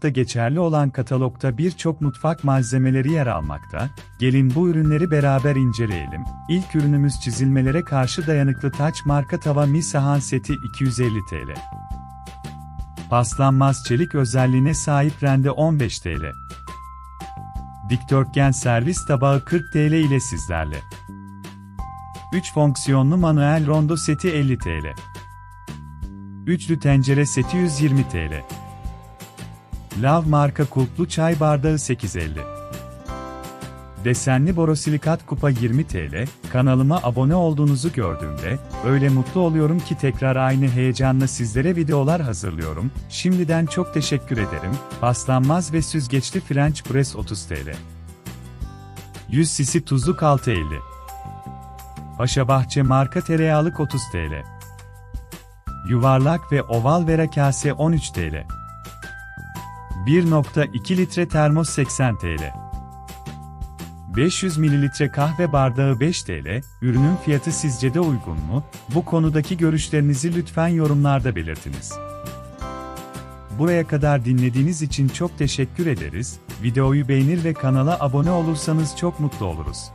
hafta geçerli olan katalogda birçok mutfak malzemeleri yer almakta. Gelin bu ürünleri beraber inceleyelim. İlk ürünümüz çizilmelere karşı dayanıklı taç marka tava mi sahan seti 250 TL. Paslanmaz çelik özelliğine sahip rende 15 TL. Dikdörtgen servis tabağı 40 TL ile sizlerle. 3 fonksiyonlu manuel rondo seti 50 TL. Üçlü tencere seti 120 TL. Lav marka kulplu çay bardağı 8.50. Desenli borosilikat kupa 20 TL. Kanalıma abone olduğunuzu gördüğümde öyle mutlu oluyorum ki tekrar aynı heyecanla sizlere videolar hazırlıyorum. Şimdiden çok teşekkür ederim. Paslanmaz ve süzgeçli French press 30 TL. 100 cc tuzluk 6.50. Paşabahçe marka tereyağlık 30 TL. Yuvarlak ve oval vera kase 13 TL. 1.2 litre termos 80 TL. 500 mililitre kahve bardağı 5 TL. Ürünün fiyatı sizce de uygun mu? Bu konudaki görüşlerinizi lütfen yorumlarda belirtiniz. Buraya kadar dinlediğiniz için çok teşekkür ederiz. Videoyu beğenir ve kanala abone olursanız çok mutlu oluruz.